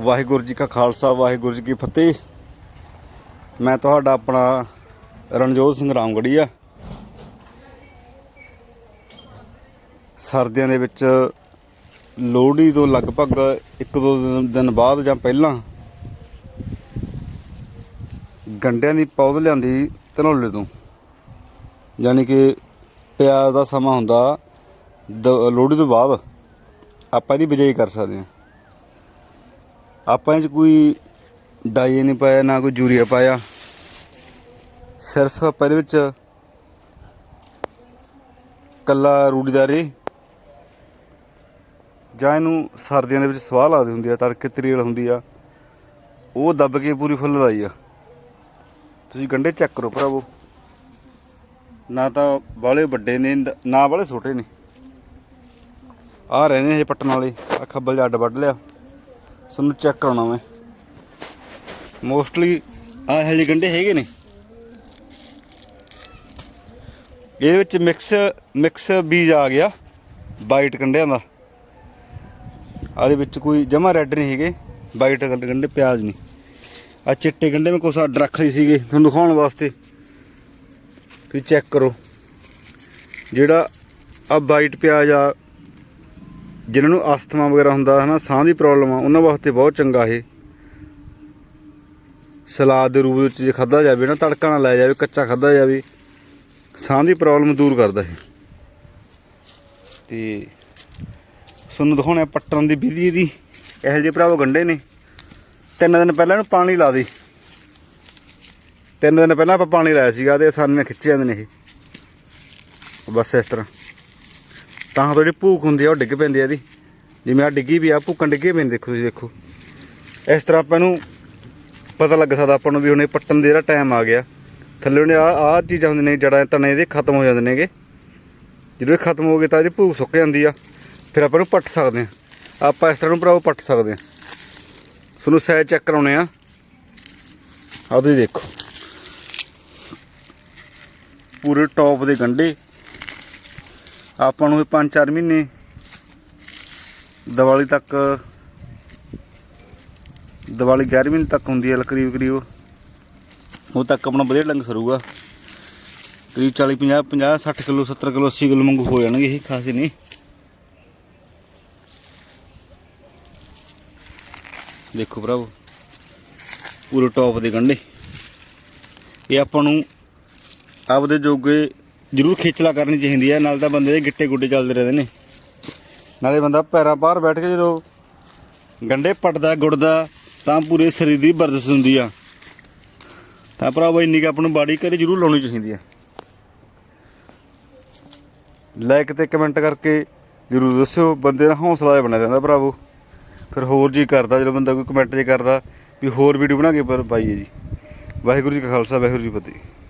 ਵਾਹਿਗੁਰੂ ਜੀ ਕਾ ਖਾਲਸਾ, ਵਾਹਿਗੁਰੂ ਜੀ ਕੀ ਫਤਿਹ। ਮੈਂ ਤੁਹਾਡਾ ਆਪਣਾ ਰਣਜੋਤ ਸਿੰਘ ਰਾਮਗੜੀਆ। ਸਰਦੀਆਂ ਦੇ ਵਿੱਚ ਲੋਹੜੀ ਤੋਂ ਲਗਭਗ ਇੱਕ ਦੋ ਦਿਨ- ਬਾਅਦ ਜਾਂ ਪਹਿਲਾਂ ਗੰਡਿਆਂ ਦੀ ਪੌਦ ਲਿਆਂਦੀ ਧਨੋਲੇ ਤੋਂ। ਯਾਨੀ ਕਿ ਪਿਆਜ਼ ਦਾ ਸਮਾਂ ਹੁੰਦਾ ਦ- ਲੋਹੜੀ ਤੋਂ ਬਾਅਦ। ਆਪਾਂ ਇਹਦੀ ਬਿਜਾਈ ਕਰ ਸਕਦੇ ਹਾਂ। ਆਪਾਂ ਇਹ 'ਚ ਕੋਈ ਡਾਈ ਨਹੀਂ ਪਾਇਆ, ਨਾ ਕੋਈ ਯੂਰੀਆ ਪਾਇਆ। ਸਿਰਫ ਆਪਾਂ ਇਹਦੇ ਵਿੱਚ ਕੱਲਾ ਰੂੜੀਦਾਰੀ ਜਾਂ ਇਹਨੂੰ ਸਰਦੀਆਂ ਦੇ ਵਿੱਚ ਸਵਾਹ ਲੱਗਦੀ ਹੁੰਦੀ ਆ, ਤੜਕੇ ਤਰੀਲ ਹੁੰਦੀ ਆ। ਉਹ ਦੱਬ ਕੇ ਪੂਰੀ ਫੁੱਲ ਲਾਈ ਆ। ਤੁਸੀਂ ਗੰਡੇ ਚੈੱਕ ਕਰੋ ਭਰਾਵੋ। ਨਾ ਤਾਂ ਬਾਲੇ ਵੱਡੇ ਨੇ, ਨਾ ਬਾਲੇ ਛੋਟੇ ਨੇ। ਆ ਰਹਿੰਦੇ ਇਹ ਪੱਟਣ ਵਾਲੇ ਆ ਖੱਬਲ ਜੱਡ ਵੱਢ ਲਿਆ। ਤੁਹਾਨੂੰ ਚੈੱਕ ਕਰਾਉਣਾ ਮੈਂ। ਮੋਸਟਲੀ ਆ ਇਹ ਜਿਹੇ ਗੰਡੇ ਹੈਗੇ ਨੇ। ਇਹਦੇ ਵਿੱਚ ਮਿਕਸ ਮਿਕਸ ਬੀਜ ਆ ਗਿਆ ਵਾਈਟ ਗੰਡਿਆਂ ਦਾ। ਆਦੇ ਵਿੱਚ ਕੋਈ ਜਮਾ ਰੈੱਡ ਨਹੀਂ ਹੈਗੇ ਵਾਈਟ ਕਲਰ ਗੰਡੇ ਪਿਆਜ਼ ਨਹੀਂ ਆ ਚਿੱਟੇ ਗੰਡੇ ਮੈਂ ਕੁਛ ਅੱਡ ਰੱਖ ਲਈ ਸੀਗੇ, ਤੁਹਾਨੂੰ ਦਿਖਾਉਣ ਵਾਸਤੇ। ਤੁਸੀਂ ਚੈੱਕ ਕਰੋ। ਜਿਹੜਾ ਆ ਵਾਈਟ ਪਿਆਜ਼ ਆ ਜਿਨ੍ਹਾਂ ਨੂੰ ਅਸਥਮਾ ਵਗੈਰਾ ਹੁੰਦਾ ਹੈ ਨਾ ਸਾਹ ਦੀ ਪ੍ਰੋਬਲਮ ਆ, ਉਹਨਾਂ ਵਾਸਤੇ ਬਹੁਤ ਚੰਗਾ ਇਹ। ਸਲਾਦ ਦੇ ਰੂਪ ਵਿੱਚ ਜੇ ਖਾਦਾ ਜਾਵੇ ਨਾ, ਤੜਕਾ ਨਾ ਲਾਇਆ ਜਾਵੇ, ਕੱਚਾ ਖਾਦਾ ਜਾਵੇ, ਸਾਹ ਦੀ ਪ੍ਰੋਬਲਮ ਦੂਰ ਕਰਦਾ ਇਹ। ਤੇ ਤੁਹਾਨੂੰ ਦਿਖਾਉਣਾ ਪੱਟਣ ਦੀ ਵਿਧੀ ਇਹਦੀ। ਇਹੋ ਜਿਹੇ ਭਰਾਵੋ ਗੰਡੇ ਨੇ। ਤਿੰਨ ਦਿਨ ਪਹਿਲਾਂ ਇਹਨੂੰ ਪਾਣੀ ਲਾ ਦੇ। ਤਿੰਨ ਦਿਨ ਪਹਿਲਾਂ ਆਪਾਂ ਪਾਣੀ ਲਾਇਆ ਸੀਗਾ ਤੇ ਆਸਾਨੀਆਂ ਖਿੱਚ ਜਾਂਦੇ ਨੇ ਇਹ। ਬਸ ਇਸ ਤਰ੍ਹਾਂ। ਤਾਂ ਜਿਹੜੀ ਭੂਕ ਹੁੰਦੀ ਆ, ਉਹ ਡਿੱਗ ਪੈਂਦੀ ਆ ਇਹਦੀ। ਜਿਵੇਂ ਆ ਡਿੱਗੀ ਵੀ ਆ, ਭੂਕਣ ਡਿੱਗੇ ਪੈਂਦੇ ਦੇਖੋ ਤੁਸੀਂ, ਦੇਖੋ। ਇਸ ਤਰ੍ਹਾਂ ਆਪਾਂ ਨੂੰ ਪਤਾ ਲੱਗ ਸਕਦਾ ਆਪਾਂ ਨੂੰ ਵੀ ਹੁਣੇ ਪੱਟਣ ਦੇ ਜਿਹੜਾ ਟਾਈਮ ਆ ਗਿਆ। ਥੱਲੇ ਉਹਨੇ ਆ ਆ ਚੀਜ਼ਾਂ ਹੁੰਦੀਆਂ ਨੇ ਜੜਾਂ ਤਣੇ ਇਹਦੇ ਖਤਮ ਹੋ ਜਾਂਦੇ ਨੇਗੇ। ਜਦੋਂ ਇਹ ਖਤਮ ਹੋ ਗਏ ਤਾਂ ਇਹਦੀ ਭੂਕ ਸੁੱਕ ਜਾਂਦੀ ਆ। ਫਿਰ ਆਪਾਂ ਨੂੰ ਪੱਟ ਸਕਦੇ ਆ। ਆਪਾਂ ਇਸ ਤਰ੍ਹਾਂ ਨੂੰ ਭਰਾਵੋ ਪੱਟ ਸਕਦੇ ਆ। ਤੁਹਾਨੂੰ ਸਾਈਜ਼ ਚੈੱਕ ਕਰਾਉਣੇ ਆ। ਆਹ ਤੁਸੀਂ ਦੇਖੋ। ਪੂਰੇ ਟੌਪ ਦੇ ਗੰਢੇ। ਆਪਾਂ ਨੂੰ ਇਹ 5-4 ਮਹੀਨੇ ਦੀਵਾਲੀ ਤੱਕ, ਦੀਵਾਲੀ 11ਵੀਂ ਮਹੀਨੇ ਤੱਕ ਹੁੰਦੀ ਹੈ ਕਰੀਬ ਕਰੀਬ ਉਹ। ਤੱਕ ਆਪਣਾ ਵਧੀਆ ਡੰਗ ਸਰੂਗਾ। ਕਰੀਬ 40 50 50 60 ਕਿਲੋ 70 ਕਿਲੋ 80 ਕਿਲੋ ਮੰਗੂ ਹੋ ਜਾਣਗੇ ਇਹ, ਖਾਸੇ ਨਹੀਂ। ਦੇਖੋ ਭਰਾਵੋ, ਪੂਰੇ ਟੌਪ ਦੇ ਗੰਢੇ ਇਹ ਆਪਾਂ ਨੂੰ ਆਪਦੇ ਜੋਗੇ ਜ਼ਰੂਰ ਖੇਚਲਾ ਕਰਨੀ ਚਾਹੀਦੀ ਹੈ ਨਾਲ ਤਾਂ ਬੰਦੇ ਦੇ ਗਿੱਟੇ ਗੁੱਡੇ ਚੱਲਦੇ ਰਹਿੰਦੇ ਨੇ। ਨਾਲੇ ਬੰਦਾ ਪੈਰਾਂ ਬਾਹਰ ਬੈਠ ਕੇ ਜਦੋਂ ਗੰਡੇ ਪਟਦਾ, ਗੁੜਦਾ, ਤਾਂ ਪੂਰੇ ਸਰੀਰ ਦੀ ਵਰਜਿਸ਼ ਹੁੰਦੀ ਆ। ਤਾਂ ਭਰਾਵੋ, ਇੰਨੀ ਕੁ ਆਪਾਂ ਨੂੰ ਬਾਡੀ ਕਰੇ ਜ਼ਰੂਰ ਲਾਉਣੀ ਚਾਹੀਦੀ ਆ। ਲਾਈਕ ਤੇ ਕਮੈਂਟ ਕਰਕੇ ਜ਼ਰੂਰ ਦੱਸਿਓ, ਬੰਦੇ ਦਾ ਹੌਸਲਾ ਬਣਿਆ ਰਹਿੰਦਾ ਭਰਾਵੋ। ਫਿਰ ਹੋਰ ਜੀ ਕਰਦਾ, ਜਦੋਂ ਬੰਦਾ ਕੋਈ ਕਮੈਂਟ ਜੇ ਕਰਦਾ, ਵੀ ਹੋਰ ਵੀਡੀਓ ਬਣਾ ਕੇ ਪਰ ਪਾਈਏ ਜੀ। ਵਾਹਿਗੁਰੂ ਜੀ ਕਾ ਖਾਲਸਾ, ਵਾਹਿਗੁਰੂ ਜੀ ਫਤਿਹ।